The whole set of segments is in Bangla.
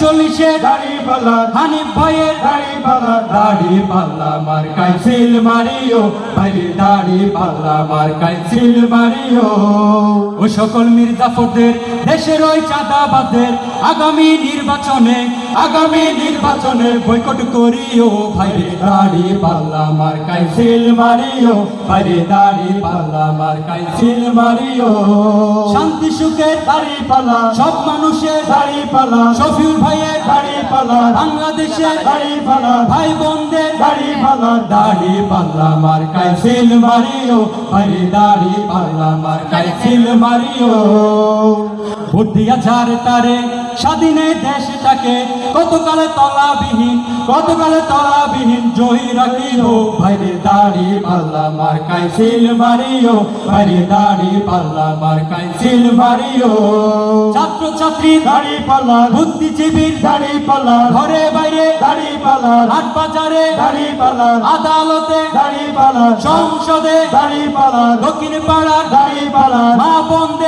একচল্লিশে দাড়ি পাল্লা হানিফ ভাইয়ের দাড়ি পাল্লা দাড়ি পাল্লা মার কাইছিল মারিও। ভাইরে দাড়ি পাল্লা মার কাইছিল মারিও। ও সকল মির্জাফরদের দেশের ওই চাঁদাবাদের আগামী নির্বাচনে আগামী নির্বাচনে বৈকট করিও। ভাইরে দাড়ি পাল্লা মার কাইছিল মারিও। ভাইরে দাড়ি পাল্লা মার কাইছিল মারিও। শান্তি সুখের দাড়ি পাল্লা সব মানুষের দাড়ি পাল্লা শফিউল ভাইয়ের দাড়ি পাল্লা বাংলাদেশের দাড়ি পাল্লা ভাই বোনদের দাড়ি পাল্লা দাড়ি পাল্লা মার কাইছিল মারিও ভাই দাড়ি পাল্লা মার কাইছিল মারিও। বুদ্ধি যার তারে স্বাধীনে দেশটাকে কতকালে তলাবিহীন কতকালে তলাবিহীন জয়ী রাখিব ভাইরে দাড়ি পাল্লা মার কাইছিল মারিও ভাইরে দাড়ি পাল্লা মার কাইছিল মারিও। ছাত্র ছাত্রী দাড়ি পাল্লা বুদ্ধিজীবীর দাড়ি পাল্লা ঘরে বাইরে দাড়ি পাল্লা হাট বাজারে দাড়ি পাল্লা আদালতে দাড়ি পাল্লা সংসদে দাড়ি পাল্লা দক্ষিণ পাড়ার দাড়ি পাল্লা। মা পাল্লা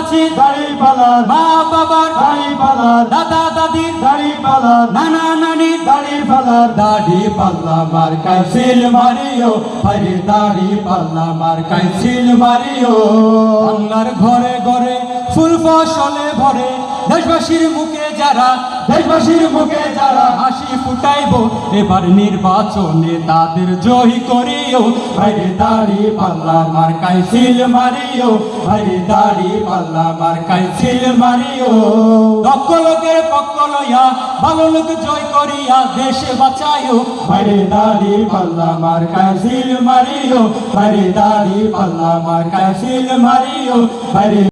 চাচা দাড়ি পাল্লা মা বাবার দাড়ি পাল্লা দাদা দাদির দাড়ি পাল্লা নানা নানির দাড়ি পাল্লা দাড়ি পাল্লা মার কাইছিল মারিও হরে দাড়ি পাল্লা মার কাইছিল মারিও। আল্লাহর ঘরে ঘরে ফুল ফসলে ভরে। দেশবাসীর মুখে যারা, দেশবাসীর মুখে যারা হাসি ফুটাইব, এবার নির্বাচনে তাদের জয়ী করিও। হরে দাড়ি পাল্লা মার কাইছিল মারিও। হরে দাড়ি পাল্লা মার কাইছিল মারিও। দক্ষ লোকের পক্ষ লইয়া, ভালো লোক জয় করিয়া দেশে বাঁচাইও। হরে দাড়ি পাল্লা মার কাইছিল মারিও। হরে দাড়ি পাল্লা মার কাইছিল মারিও। হরে